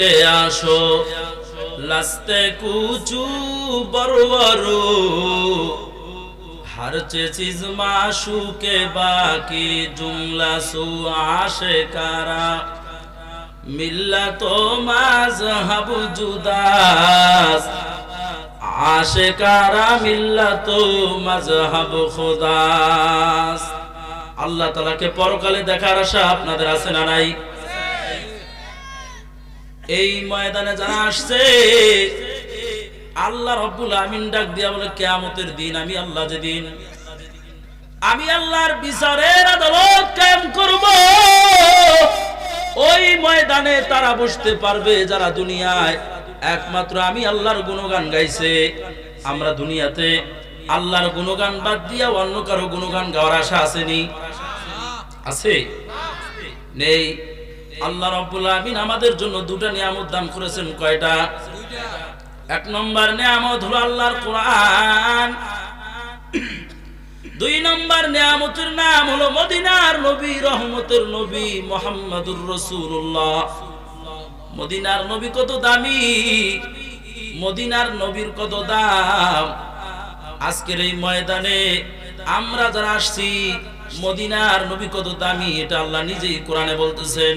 আজকে আসো। লাস্তে কুচু বরবরু, হার চে চিজ মাসুকে বাকি, জুমলা সু আসে কারা? মিল্লা তো মাজহাব জুদাস, আসে কারা? মিল্লা তো মাজহাব খুদাস। আল্লাহ তালাকে পরকালে দেখার আশা আপনাদের আছে না নাই? এই ময়দানে যারা আসছে, আল্লাহ রব্বুল আমিন ডাক দিয়া বলে, কেয়ামতের দিন আমি আল্লাহ যেদিন, আমি আল্লাহর বিচারের আদালত কায়েম করব। ওই ময়দানে তারা বসতে পারবে যারা দুনিয়ায়। একমাত্র আমি আল্লাহর গুণগান গাইছে। আমরা দুনিয়াতে আল্লাহর গুণগান বাদ দিয়া অন্য কারও গুণগান গাওয়ার আশা আসেনি। আছে? নেই। আল্লাহ রব্বুল আমিন আমাদের জন্য দুটা নিয়ামত দান করেছেন। কয়টা? এক নম্বর নিয়ামত হলো আল্লাহর কোরআন। দুই নম্বর নিয়ামতের নাম হলো মদিনার নবী, রহমতের নবী মোহাম্মদুর রসুল্লাহ মদিনার নবী কত দামি, মদিনার নবীর কত দাম। আজকের এই ময়দানে আমরা যারা আসছি, মদিনার নবী কত দামি, এটা আল্লাহ নিজেই কোরআনে বলতেছেন।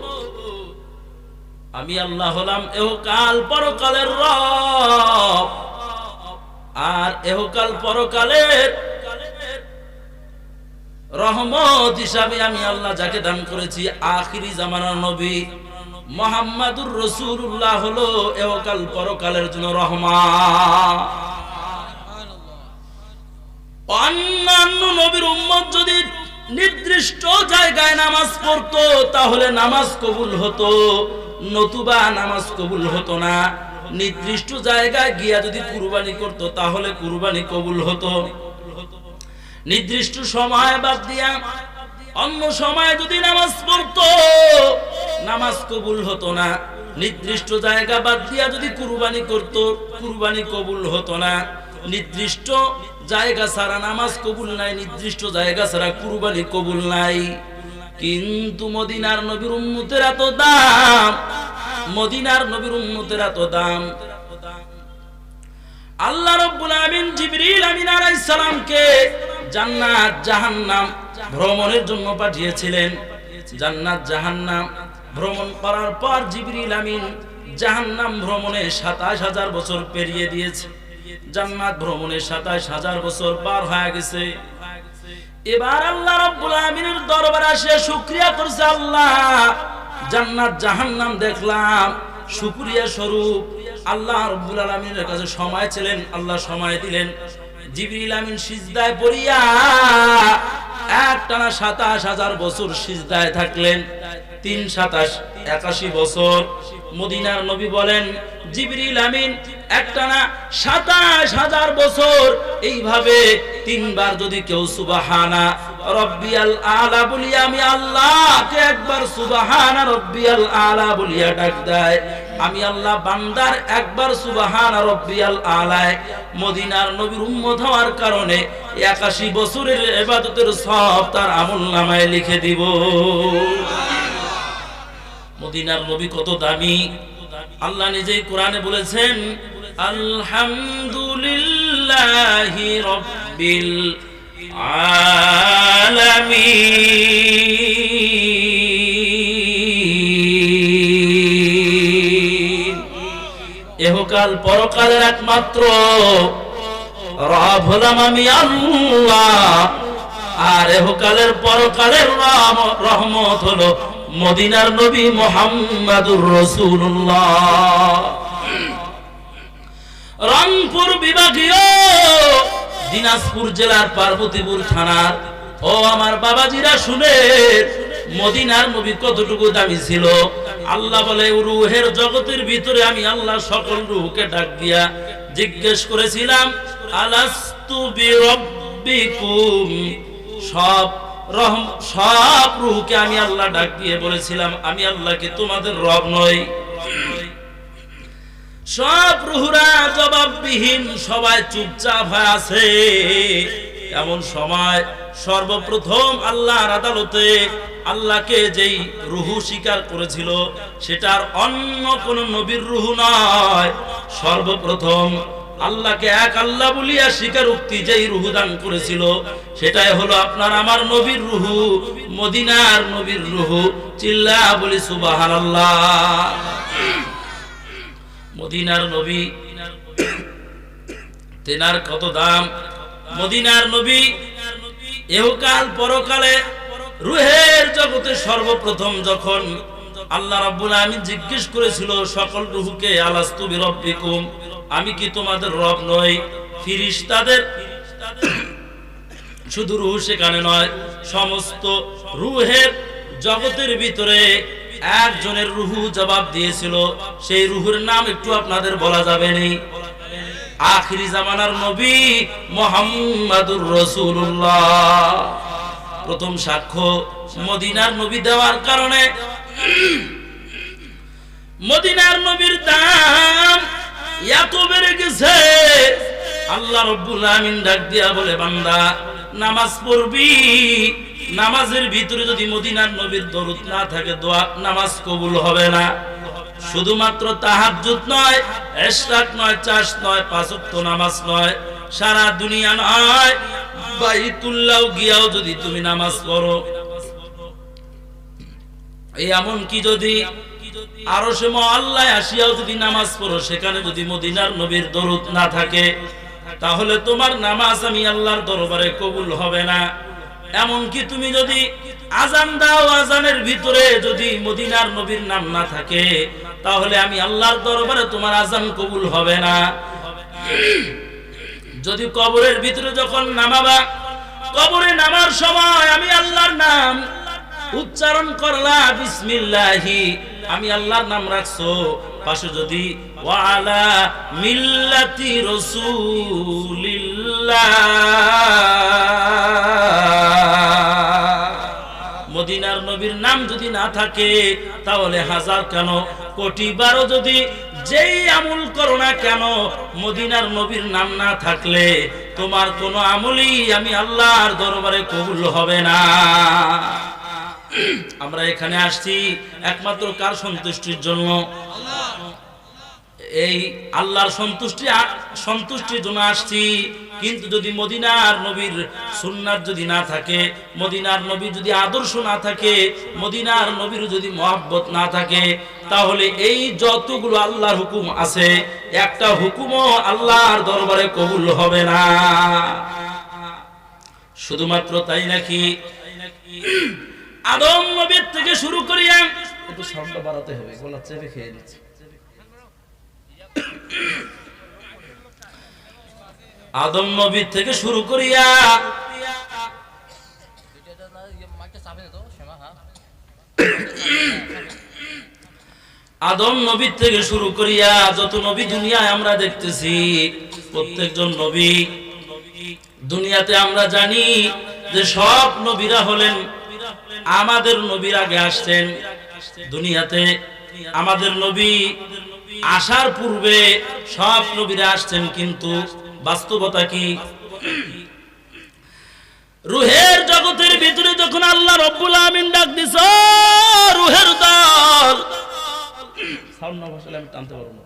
আমি আল্লাহ হলাম এহকাল পরকালের রব। আর এহকাল পরকালের রহমত হিসাবে আমি আল্লাহ যাকে দান করেছি, আখিরি জামানার নবী মোহাম্মদুর রসুল্লাহ হলো এহকাল পরকালের জন্য অন্যান্য নবীর উম্মত যদি নির্দিষ্ট জায়গায় নামাজ পড়তো, তাহলে নামাজ কবুল হতো। নতুবা নামাজ কবুল হতো না। নির্দিষ্ট জায়গায় গিয়া যদি কুরবানি করতো, তাহলে কুরবানি কবুল হতো। নির্দিষ্ট সময় বাদ দিয়া অন্য সময় যদি নামাজ পড়তো, নামাজ কবুল হতো না। নির্দিষ্ট জায়গা বাদ দিয়া যদি কুরবানি করত, কুরবানি কবুল হতো না। নির্দিষ্ট জায়গা ছাড়া নামাজ কবুল নাই, নির্দিষ্ট জায়গা ছাড়া কুরবানি কবুল নাই। কিন্তু মদিনার নবীর উম্মতের এত দাম, মদিনার নবীর উম্মতের এত দাম। আল্লাহ রব্বুল আমিন জিবরিল আমিন আলাইহিস জান্নাত, জাহান্নাম ভ্রমণের জন্য পাঠিয়েছিলেন। জান্নাত, জাহান্নাম ভ্রমণ করার পর জিবরিল আমিন জাহান্নাম ভ্রমণে সাতাশ হাজার বছর পেরিয়ে দিয়েছে। জান্নাত ভ্রমণে সাতাশ হাজার বছর পার হয়ে গেছে। এবার আল্লাহ রব্বুল আমিনের দরবারে আসে শুকরিয়া করছে আল্লাহ। জান্নাত, জাহান্নাম দেখলাম। শুকরিয়া স্বরূপ আল্লাহ রব্বুল আলামিনের কাছে সময় ছিলেন, আল্লাহ সময় দিলেন। জিবরিল আমিন সিজদায় পড়িয়া একটানা সাতাশ হাজার বছর সিজদায় থাকলেন। তিন সাতাশ একাশি বছর। মদিনার নবী বলেন, জিবরিল আমিন একটানা সাতাশ হাজার বছর। এইভাবে তিনবার যদি কেউ সুবাহানা রব্বিয়াল আলা বলিয়া আমি আল্লাহকে একবার সুবাহানা রব্বিয়াল আলা বলিয়া ডাক দেয়। আমি আল্লাহ বান্দার একবার সুবাহানা রব্বিয়াল আলায় মদিনার নবীর উম্মত হওয়ার কারণে একাশি বছরের এবাদতের সব তার আমল নামায় লিখে দিব। মদিনার নবী কত দামি। আল্লাহ নিজেই কোরআনে বলেছেন আলহামদুলিল্লাহি রব্বিল আলামিন। এহকাল পরকালের একমাত্র রব হলাম আমি আল্লাহ। আর এহকালের পরকালের রহম- রহমত হলো মদিনার নবী মোহাম্মদুর রসুল্লাহ রংপুর বিভাগীয় দিনাজপুর জেলার পার্বতীপুর থানার। ও আমার বাবাজিরা শুনে মদিনার নবী কতটুকু দামি ছিল। আল্লাহ বলে রুহের জগতের ভিতরে আমি আল্লাহ সকল রুহকে ডাক দিয়া জিজ্ঞেস করেছিলাম, আলাস্তু বিরব্বিকুম? সব রহম, সব রুহকে আমি আল্লাহ ডাক দিয়ে বলেছিলাম, আমি আল্লাহকে তোমাদের রব নই। সব রুহুরা জবাববিহীন, সবাই চুপচাপ হয়ে আছে। এমন সময় সর্বপ্রথম আল্লাহর আদালতে আল্লাহকে যেই রুহু স্বীকার করেছিল, সেটার অন্য কোন নবীর রুহু নয়। সর্বপ্রথম আল্লাহকে এক আল্লাহ বলিয়া স্বীকার উক্তি যেই রুহু দান করেছিল, সেটাই হলো আপনার আমার নবীর রুহু, মদিনার নবীর রুহু। চিল্লা বলি সুবাহান আল্লাহ মদিনার নবী। তেনার কত দাম? মদিনার নবী এহকাল পরকালে রুহের জগতে সর্বপ্রথম যখন আল্লাহ রাব্বুল আমিন জিজ্ঞেস করেছিল, সকল রুহুকে আলাস্তু বিরব্বিকুম, আমি কি তোমাদের রব নই? ফিরিস্তাদের শুধু রুহ সেখানে নয়, সমস্ত রুহের জগতের ভিতরে একজনের রুহু জবাব দিয়েছিল, সেই রুহুর নাম একটু আপনাদের বলা যাবে নি। আখিরি জামানার নবী মোহাম্মদুর রসুল্লাহ প্রথম সাক্ষ্য, মদিনার নবী দেওয়ার কারণে। মদিনার নবীর দাম এত বেড়ে গেছে। আল্লাহ রব্বুল আমিন ডাক দিয়া বলে, বান্দা নামাজ পড়বি, নামাজের ভিতরে যদি মদিনার নবীর দরুদ না থাকে, দোয়া, নামাজ কবুল হবে না। শুধুমাত্র তাহাজ্জুদ নয়, এশরাক নয়, চাষ নয়, পাঁচক্ত নামাজ নয়, সারা দুনিয়া নয়, বাইতুল্লাহ গিয়াও যদি তুমি নামাজ পড়ো। এই এমন কি যদি আরও সে আল্লাহ আসিয়াও যদি নামাজ পড়ো, সেখানে যদি মদিনার নবীর দরুদ না থাকে তাহলে তোমার নামাজ আমি আল্লাহর দরবারে কবুল হবে না। এমনকি তুমি যদি আজান দাও, আজানের ভিতরে যদি মদিনার নবীর নাম না থাকে, তাহলে আমি আল্লাহর দরবারে তোমার আজান কবুল হবে না। যদি কবরের ভিতরে যখন নামাবা, কবরে নামার সময় আমি আল্লাহর নাম উচ্চারণ করলা, বিসমিল্লাহি, আমি আল্লাহর নাম রাখছো পাশে যদি ওয়ালা মিল্লাতি রসুলিল্লাহ। মদিনার নবীর নাম যদি না থাকে, তাহলে হাজার কেন? কোটি বারো যদি যেই আমল করো না কেন, মদিনার নবীর নাম না থাকলে তোমার কোনো আমলই আমি আল্লাহর দরবারে কবুল হবে না। আমরা এখানে আসছি একমাত্র কার সন্তুষ্টির জন্য? এই আল্লাহর সন্তুষ্টি সন্তুষ্টির জন্য আসছি। কিন্তু যদি মদিনার নবীর সুন্নার যদি না থাকে, মদিনার নবীর যদি আদর্শ না থাকে, মদিনার নবীর যদি মহাব্বত না থাকে, তাহলে এই যতগুলো আল্লাহর হুকুম আছে, একটা হুকুমও আল্লাহর দরবারে কবুল হবে না। শুধুমাত্র তাই নাকি? আদম নবীর থেকে শুরু করিয়া একটু সাউন্ডটা বাড়াতে হবে, গলা চেপে খেয়ে দিচ্ছে আদম নবীর থেকে শুরু করিয়া আদম নবীর থেকে শুরু করিয়া যত নবী দুনিয়ায় আমরা দেখতেছি, প্রত্যেকজন নবী দুনিয়াতে আমরা জানি যে সব নবীরা হলেন, আমাদের নবীর আগে আসছেন। দুনিয়াতে আমাদের নবী আসার পূর্বে সব নবীরা আসছেন, কিন্তু বাস্তবতা কি? রুহের জগতের ভিতরে যখন আল্লাহ রব্বুল আমিন ডাক দিছ, রুহের দল সাউন্ড না আমি টানতে পারব না।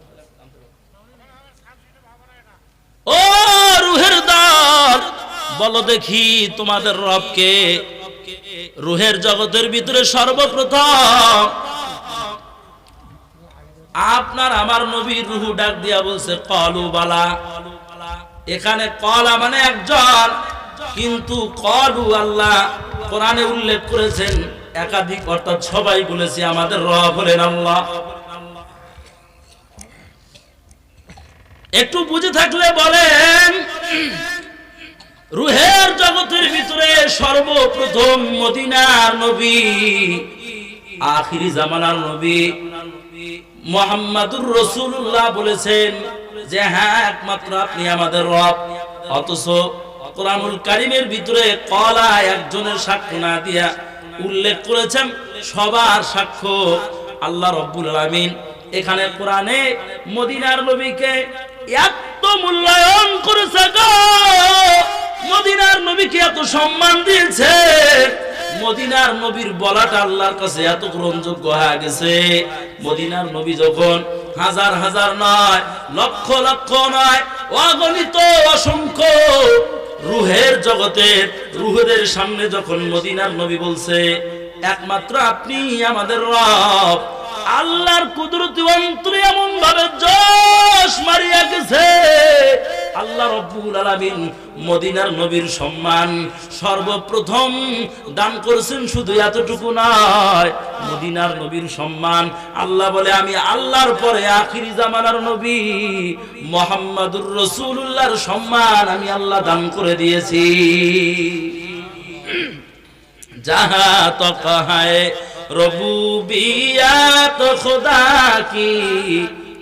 ও রুহের দল বলো দেখি তোমাদের রবকে। রুহের জগতের ভিতরে সর্বপ্রথম আপনার আমার নবী রুহু ডাক দিয়া বলছে, কলু বালা। এখানে কলা মানে একজন। কিন্তু কলু আল্লাহ কোরআনে উল্লেখ করেছেন, একাধিক অর্থাৎ সবাই বলেছে আমাদের রব হলেন আল্লাহ। একটু বুঝে থাকলে বলেন, রুহের জগতের ভিতরে সর্বপ্রথম মদিনার নবী, আখিরি জামানার নবী। মোহাম্মদুর রসুল্লাহ বলেছেন যে হ্যাঁ একমাত্র আপনি আমাদের রব। অথচ কোরআনুল কারিমের ভিতরে কলা একজনের সাক্ষ্য না দিয়া উল্লেখ করেছেন, সবার সাক্ষ্য আল্লাহ রব্বুল আলামিন। এখানে কোরআনে মদিনার নবীকে এত মূল্যায়ন করেছে গো! মদিনার নবীকে এত সম্মান দিয়েছে মদিনার নবীর বলাটা আল্লাহর কাছে এত গ্রহণযোগ্য হয়ে গেছে। মদিনার নবী যখন হাজার হাজার নয়, লক্ষ লক্ষ নয়, অগণিত অসংখ্য রুহের জগতের রুহদের সামনে যখন মদিনার নবী বলছে, একমাত্র আপনি আমাদের রব, আল্লাহর কুদরতি অন্তরে এমন ভাবে জোশ মারিয়া গেছে আল্লাহ রব্বুল আলামিন মদিনার নবীর সম্মান সর্বপ্রথম দান করেছেন শুধু এতটুকু নয়, মদিনার নবীর সম্মান। আল্লাহ বলে, আমি আল্লাহর পরে আখিরি জামানার নবী মোহাম্মদুর রসুল্লাহর সম্মান আমি আল্লাহ দান করে দিয়েছি। যাহা তক হায় রবুবিয়াত খোদা কি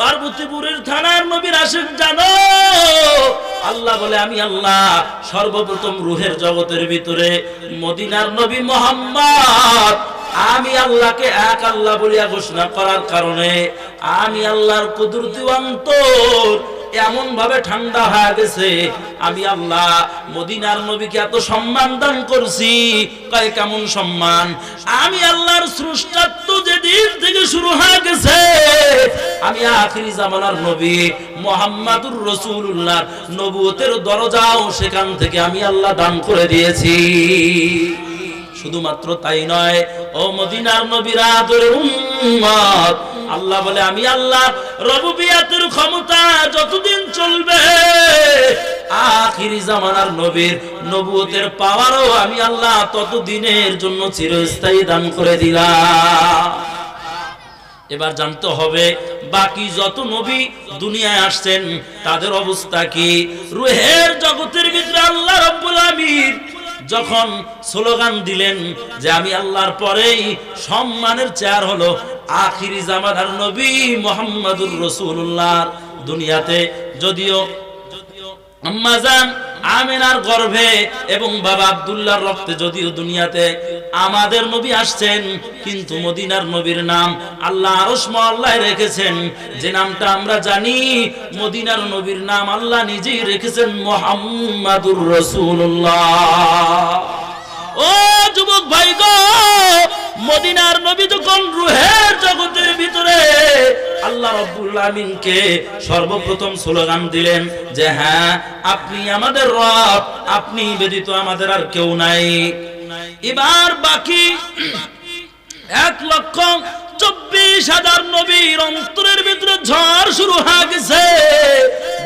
পার্বতীপুরের থানার নবীর আসেন জানো? আল্লাহ বলে, আমি আল্লাহ সর্বপ্রথম রুহের জগতের ভিতরে মদিনার নবী মোহাম্মদ। আমি আল্লাহকে এক আল্লাহ বলিয়া ঘোষণা করার কারণে আমি আল্লাহর কুদরতি অন্তর এমন ভাবে ঠান্ডা হয়ে গেছে, আমি আল্লাহ মদিনার নবীকে এত সম্মান দান করছি। কয়, কেমন সম্মান? আমি আল্লাহর স্রষ্টাত্ব যেদিন থেকে শুরু হয়ে গেছে, আমি আখিরি জামানার নবী মোহাম্মদুর রসুল্লাহ নবুয়তের দরজাও সেখান থেকে আমি আল্লাহ দান করে দিয়েছি। শুধুমাত্র তাই নয়, ও মদিনার নবীর আদরের উম্মত আল্লাহ বলে, আমি আল্লাহ রবুবিয়াতের ক্ষমতা যতদিন চলবে, আখিরি জামানার নবীর নবুয়তের পাওয়ারও আমি আল্লাহ ততদিনের জন্য চিরস্থায়ী দান করে দিলাম। এবার জানতে হবে, বাকি যত নবী দুনিয়ায় আসছেন, তাদের অবস্থা কি? রুহের জগতের ভিতরে আল্লাহ রব্বুল আমিন যখন স্লোগান দিলেন যে আমি আল্লাহর পরেই সম্মানের চেয়ার হলো আখিরি জামানার নবী মোহাম্মদুর রসুল্লাহ দুনিয়াতে, যদিও আম্মাজান আমেনার গর্ভে এবং বাবা আব্দুল্লাহর রক্তে যদিও দুনিয়াতে আমাদের নবী আসছেন, কিন্তু মদিনার নবীর নাম আল্লাহ আরশ মহল্লায় রেখেছেন। যে নামটা আমরা জানি, মদিনার নবীর নাম আল্লাহ নিজেই রেখেছেন, মোহাম্মদুর রসুল্লাহ ও যুবক ভাই গো, মদিনার নবী যখন রুহের জগতের ভিতরে আল্লাহ রব্বুল আমিনকে সর্বপ্রথম স্লোগান দিলেন যে হ্যাঁ আপনি আমাদের রব, আপনি ব্যতীত আমাদের আর কেউ নাই। এবার বাকি এক লক্ষ চব্বিশ হাজার নবীর অন্তরের ভিতরে ঝড় শুরু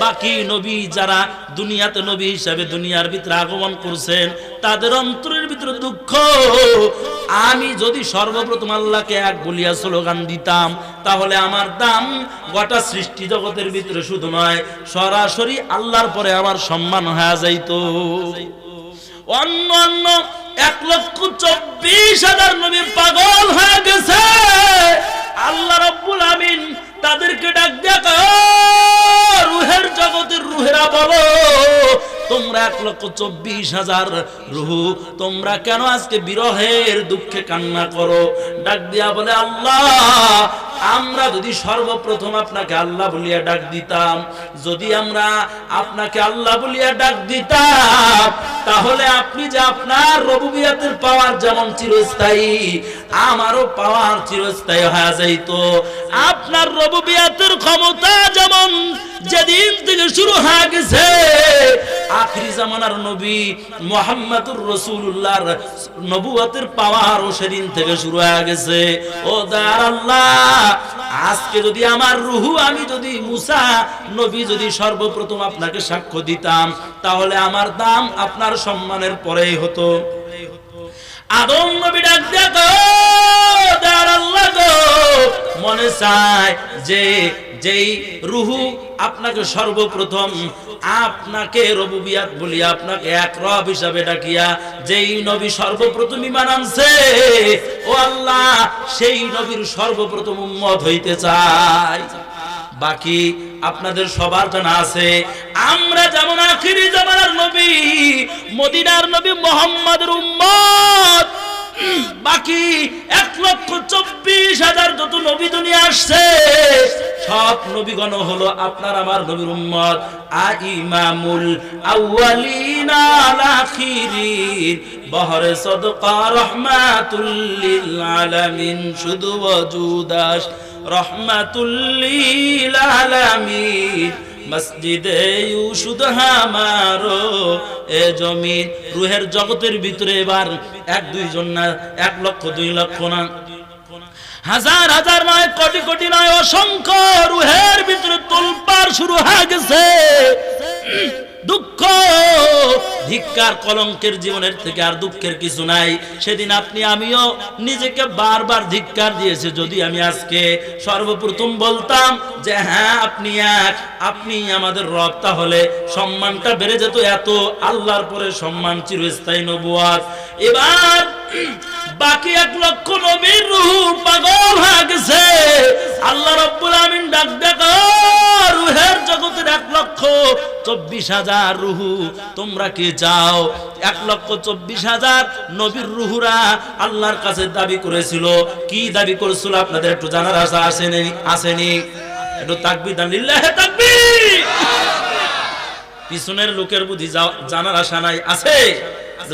বাকি নবী যারা দুনিয়াতে নবী হিসাবে দুনিয়ার ভিতরে আগমন করছেন, তাদের অন্তরের ভিতরে দুঃখ। আমি যদি সর্বপ্রথম আল্লাহকে এক বলিয়া স্লোগান দিতাম, তাহলে আমার দাম গোটা সৃষ্টি জগতের ভিতরে শুধু নয়, সরাসরি আল্লাহর পরে আমার সম্মান হয়ে যাইত। অন্য অন্য এক লক্ষ চব্বিশ হাজার নবী পাগল হয়ে গেছে। আল্লাহ রব্বুল আমিন তাদেরকে ডাক দেখা রুহের জগতের রুহেরা বলো তোমরা এক লক্ষ চব্বিশ হাজার রুহু, তোমরা কেন আজকে বিরহের দুঃখে কান্না করো? ডাক দিয়া বলে, আল্লাহ আমরা যদি সর্বপ্রথম আপনাকে আল্লাহ বলিয়া ডাক দিতাম, যদি আমরা আপনাকে আল্লাহ বলিয়া ডাক দিতাম, তাহলে আপনি যে আপনার রবুবিয়াতের পাওয়ার যেমন চিরস্থায়ী, আমারও পাওয়ার চিরস্থায়ী হয়ে যাইত। আপনার রবুবিয়াতের ক্ষমতা যেমন যেদিন থেকে শুরু হয়ে গেছে, আখরি জামানার নবী মোহাম্মদুর রসুল্লাহর নবুয়তের পাওয়ারও সেদিন থেকে শুরু হয়ে গেছে। ও দার আল্লাহ আজকে যদি আমার রুহু, আমি যদি মুসা, নবী যদি সর্বপ্রথম আপনাকে সাক্ষ্য দিতাম, তাহলে আমার দাম আপনার সম্মানের পরেই হতো। আদম নবী ডাক মনে চায় যে, যেই রুহু আপনাকে সর্বপ্রথম আপনাকে রবুবিয়াত বলি আপনাকে এক রব হিসাবে ডাকিয়া যেই নবী সর্বপ্রথম ইমান আনছে, ও আল্লাহ, সেই নবীর সর্বপ্রথম উম্মত হইতে চায় বাকি আপনাদের সবার জানা আছে, আমরা যেমন আখিরি জামানার নবী, মদিনার নবী মোহাম্মদের উম্মত বাকি এক লক্ষ চব্বিশ হাজার যত নবী দুনিয়া আসছে, সব নবীগণ হলো আপনার আমার নবীর উম্মত। আ ইমামুল আউয়ালিনা আল আখিরিন বহরে সদকা রহমাতুল লিল আলামিন, শুধু ওজুদাস রহমাতুল্লিল আলামিন। মসজিদে ইউসুদ হামারো, এ জমিন রুহের জগতের ভিতরে এবার এক দুই জন না, এক লক্ষ, দুই লক্ষ না। হাজার হাজার নয়, কোটি কোটি নয়, অসংখ্য রুহের ভিতরে তোলপার শুরু হয়ে গেছে। দুঃখ ধিক্কার কলঙ্কের জীবনের থেকে আর দুঃখের কিছু নাই। সেদিন আপনি, আমিও নিজেকে বারবার ধিক্কার দিয়েছে। যদি আমি আজকে সর্বপ্রথম বলতাম যে হ্যাঁ আপনি এক, আপনি আমাদের রব, তাহলে সম্মানটা বেড়ে যেত এত। আল্লাহর পরে সম্মান চিরস্থায়ী নবুয়াত এবার বাকি এক লক্ষ নবীর রুহ পাগল হয়ে গেছে। আল্লাহ রব্বুল আমিন ডাক দেখো, রুহের জগতের এক লক্ষ চব্বিশ হাজার রুহু। তোমরা কি চাও এক লক্ষ চব্বিশ হাজার নবীর রুহুরা আল্লাহর কাছে দাবি করেছিল। কি দাবি করেছিল আপনাদের একটু জানার আশা আসেনি আসেনি? একটু তাকবি দান। লিল্লাহে তাকবীর! পিছনের লোকের বুদ্ধি জানার আশা নাই, আছে?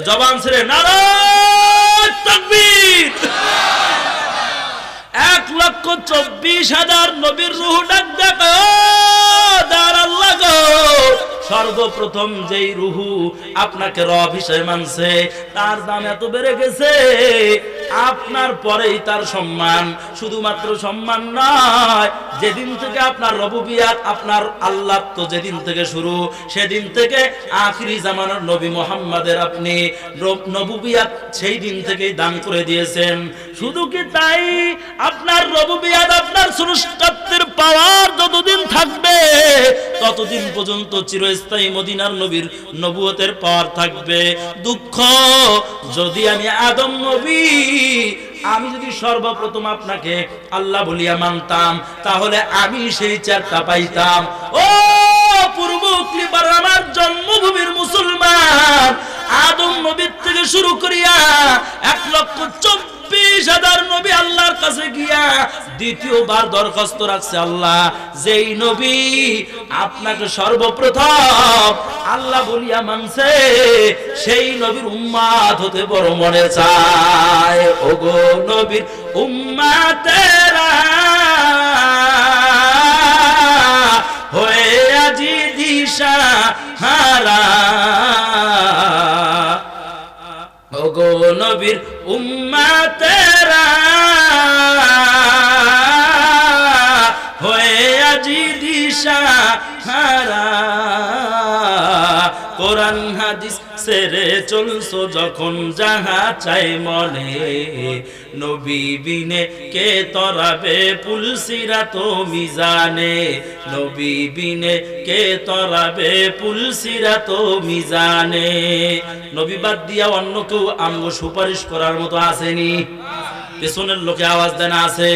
জবান ছেড়ে, নারায় এক লক্ষ চব্বিশ হাজার নবীর রুহ ডাক দেখো দার আল্লাহ গো! সর্বপ্রথম যেই রুহু আপনাকে রব হিসেবে মানছে তার দাম এত বেড়ে গেছে। আপনার পরেই তার সম্মান। শুধুমাত্র সম্মান নয়, যেদিন থেকে আপনার রবুবিয়াত, আপনার আল্লাহ তো যেদিন থেকে শুরু, সেদিন থেকে আখিরি জামানার নবী মোহাম্মদের আপনি নবুবিয়াত সেই দিন থেকেই দান করে দিয়েছেন। শুধু কি তাই? আপনার রবুবিয়াত, আপনার সুরষ্টত্বের পাওয়ার যতদিন থাকবে, ততদিন পর্যন্ত চিরস্থায়ী মদিনার নবীর নবুয়তের পাওয়ার থাকবে। দুঃখ, যদি আমি আদম নবী আমি যদি সর্বপ্রথম আপনাকে আল্লাহ বলিয়া মানতাম, তাহলে আমি সেই চারটা পাইতাম। ও পূর্ব আমার জন্মভূমির মুসলমান, আদম নবীর থেকে শুরু করিয়া এক লক্ষ হাজার নবী আল্লাহর কাছে গিয়া দ্বিতীয়বার দরখাস্ত রাখছে আল্লাহ, যেই নবী আপনাকে সর্বপ্রথম আল্লাহ বলিয়া মানছে, সেই নবীর উম্মাদ হতে বড় মনে চায়। ওগো নবীর উম্মাতেরা হয়ে আজি দিশা হারা। ওগো নবীর উম্মাতেরা হয়ে আজি দিশা হারা। কোরআন হাদিস সেরে চলছো যখন যাহা চাই মনে। নবী বিনে কে তরাবে পুলসিরা তো মিজানে নবী বিনে কে তরাবে পুলসিরা তো মিজানে নবী বাদ দিয়া অন্য কেউ আঙ্গ সুপারিশ করার মতো আসেনি। পেছনের লোকে আওয়াজ দেন আছে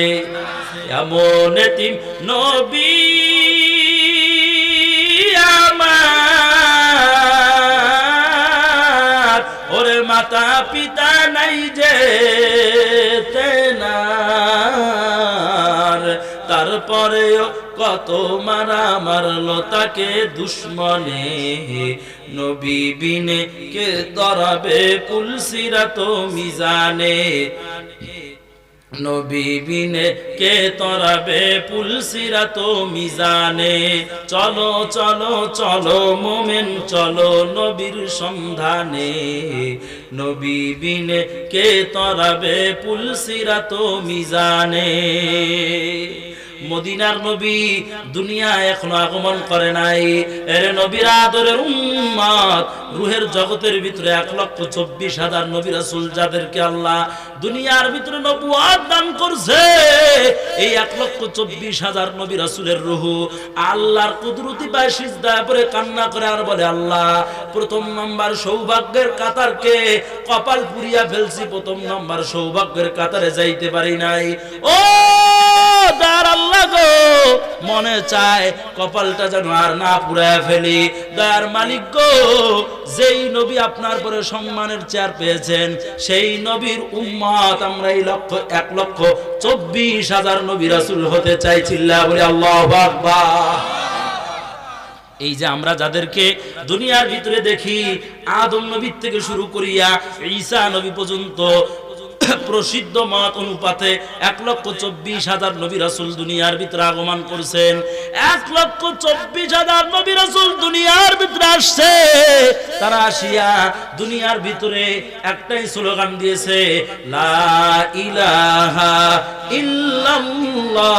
এমন নবী মাতা পিতা নাই যে তেনার তারপরেও কত মারা মারলো তাকে দুশ্মনে। নবী বিনে কে তরাবে পুলসিরা তো মিজানে। নবী বিনে কে তরাবে পুলসিরা তো মিজানে? চলো চলো চলো মোমেন, চলো নবীর সন্ধানে। নবীবিনে কে তরাবে পুলসিরা তো মিজানে? মদিনার নবী দুনিয়া এখনও আগমন করে নাই। এর নবীর আদরের উম্মত রুহের জগতের ভিতরে এক লক্ষ চব্বিশ হাজার নবী রাসূল যাদেরকে আল্লাহ দুনিয়ার ভিতরে নবুয়াত দান করছে, এই এক লক্ষ চব্বিশ হাজার নবী রাসূলের রুহু আল্লাহর কুদরতি পায় সিজদায় পরে কান্না করে আর বলে, আল্লাহ, প্রথম নাম্বার সৌভাগ্যের কাতারকে কপাল পুরিয়া ফেলছি, প্রথম নাম্বার সৌভাগ্যের কাতারে যাইতে পারি নাই। ও দার আল্লাহ গো। মনে চায় কপালটা যেন আর না পুরায় ফেলি। মালিক গো, যেই নবী আপনার পরে সম্মানের চেয়ার পেয়েছেন, সেই নবীর আমরা এই লক্ষ, এক লক্ষ চব্বিশ হাজার নবী রাসূল হতে চাইছিল্লা বলে আল্লাহ আকবার। এই যে আমরা যাদেরকে দুনিয়ার ভিতরে দেখি, আদম নবীর থেকে শুরু করিয়া ঈসা নবী পর্যন্ত প্রসিদ্ধ মত অনুপাতে এক লক্ষ চব্বিশ হাজার নবী রাসুল দুনিয়ার ভিতরে আগমন করছেন। এক লক্ষ চব্বিশ হাজার নবী রাসুল দুনিয়ার ভিতরে আসছে। তারা আসিয়া দুনিয়ার ভিতরে একটাই স্লোগান দিয়েছে, লা ইলাহা ইল্লাল্লাহ।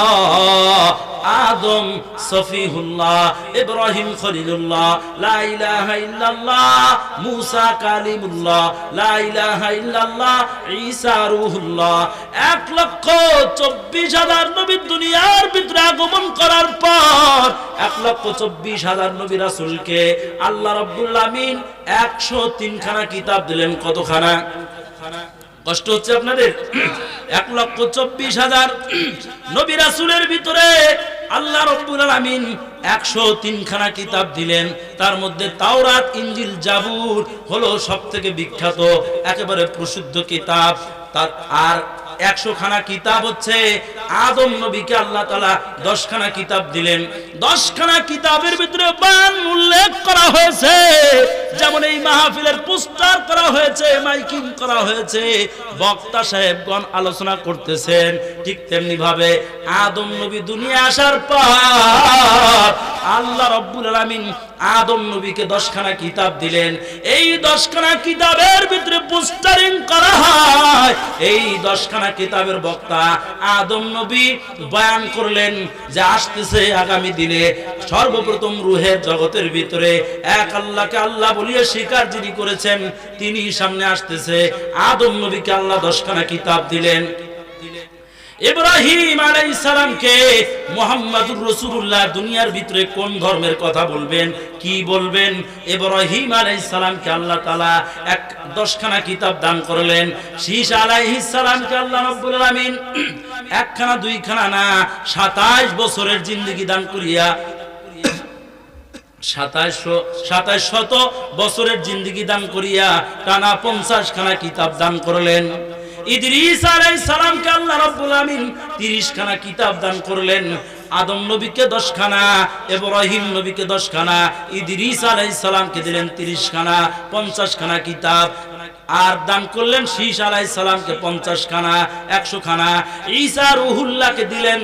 আদম সফিহুল্লাহ, ইব্রাহিম খলিলুল্লাহ, লা ইলাহা ইল্লাল্লাহ, মুসা কালিমুল্লাহ, লা ইলাহা ইল্লাল্লাহ, ঈসা রূহুল্লাহ। এক লক্ষ চব্বিশ হাজার নবী দুনিয়ার ভিতরে আগমন করার পর এক লক্ষ চব্বিশ হাজার নবী রাসূলকে আল্লাহ রাব্বুল আমিন একশো তিনখানা কিতাব দিলেন। কতখানা? কষ্ট হচ্ছে আপনাদের? এক লক্ষ চব্বিশ হাজার নবী রাসুলের ভিতরে আল্লাহ রব্বুল আলমিন একশো তিনখানা কিতাব দিলেন। তার মধ্যে তাওরাত ইঞ্জিল জাবুর হলো সব থেকে বিখ্যাত, একেবারে প্রসিদ্ধ কিতাব। তার আর একশো খানা কিতাব হচ্ছে। আদম নবীকে আল্লাহ তালা দশখানা কিতাব দিলেন। দশখানা কিতাবের ভিতরে বান উল্লেখ করা হয়েছে। যেমন এই মাহফিলের পোস্টার করা হয়েছে, মাইকিং করা হয়েছে। বক্তা সাহেবগণ আলোচনা করতেছেন। ঠিক তেমনি ভাবে আদম নবী দুনিয়া আসার পর আল্লাহ রব্বুল আলামিন আদম নবীকে দশখানা কিতাব দিলেন। এই দশখানা কিতাবের ভিতরে পোস্টারিং করা হয়। এই দশখানা কিতাবের বক্তা আদম নবী বয়ান করলেন যে আসতেছে আগামী দিনে সর্বপ্রথম রুহের জগতের ভিতরে এক আল্লাহকে আল্লাহ বলিয়ে স্বীকার যিনি করেছেন তিনি সামনে আসতেছে। আদম নবীকে আল্লাহ দশখানা কিতাব দিলেন। ইব্রাহিম আলাইহিস সালামকে মুহাম্মাদুর রাসূলুল্লাহ দুনিয়ার ভিতরে কোন ধর্মের কথা বলবেন? কি বলবেন? ইব্রাহিম আলাইহিস সালামকে আল্লাহ তাআলা এক দশখানা কিতাব দান করলেন। শীশ আলাইহিস সালামকে আল্লাহ রাব্বুল একখানা, দুইখানা না 27 বছরের জিন্দেগি দান করিয়া সাতাশশো সাতাশ শত বছরের জিন্দিগি দান করিয়া টানা পঞ্চাশ খানা কিতাব দান করলেন। ইদরিস আলাইহিস সালামকে আল্লাহ রাব্বুল আমিন 30 খানা কিতাব দান করলেন। আদম নবীকে 10 খানা ইব্রাহিম নবীকে 10 খানা ইদরিস আলাইহিস সালামকে দিলেন 30 খানা 50 খানা কিতাব। আর দান করলেন শীষ আলাইহিস সালামকে 50 খানা 100 খানা ঈসা রুহুল্লাহকে দিলেন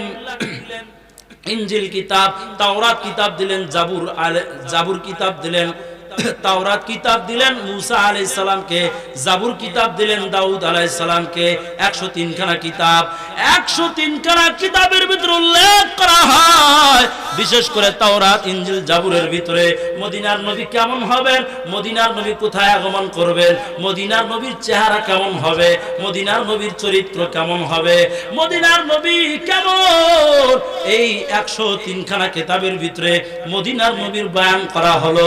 ইঞ্জিল কিতাব, তাওরাত কিতাব দিলেন, জাবুর আলে- জাবুর কিতাব দিলেন। তাওরাত কিতাব দিলেন, মুসা আলাইহিস সালামকে, জাবুর কিতাব দিলেন, দাউদ আলাইহিস সালামকে 103 খানা কিতাব। 103 খানা কিতাবের ভিতরে উল্লেখ করা হয়। বিশেষ করে তাওরাত ইঞ্জিল জাবুরের ভিতরে। মদিনার নবী কেমন হবেন? মদিনার নবী কোথায় আগমন করবেন? মদিনার নবীর চেহারা কেমন হবে? মদিনার নবীর চরিত্র কেমন হবে? মদিনার নবী কেমন? এই একশো তিনখানা কিতাবের ভিতরে মদিনার নবীর বয়ান করা হলো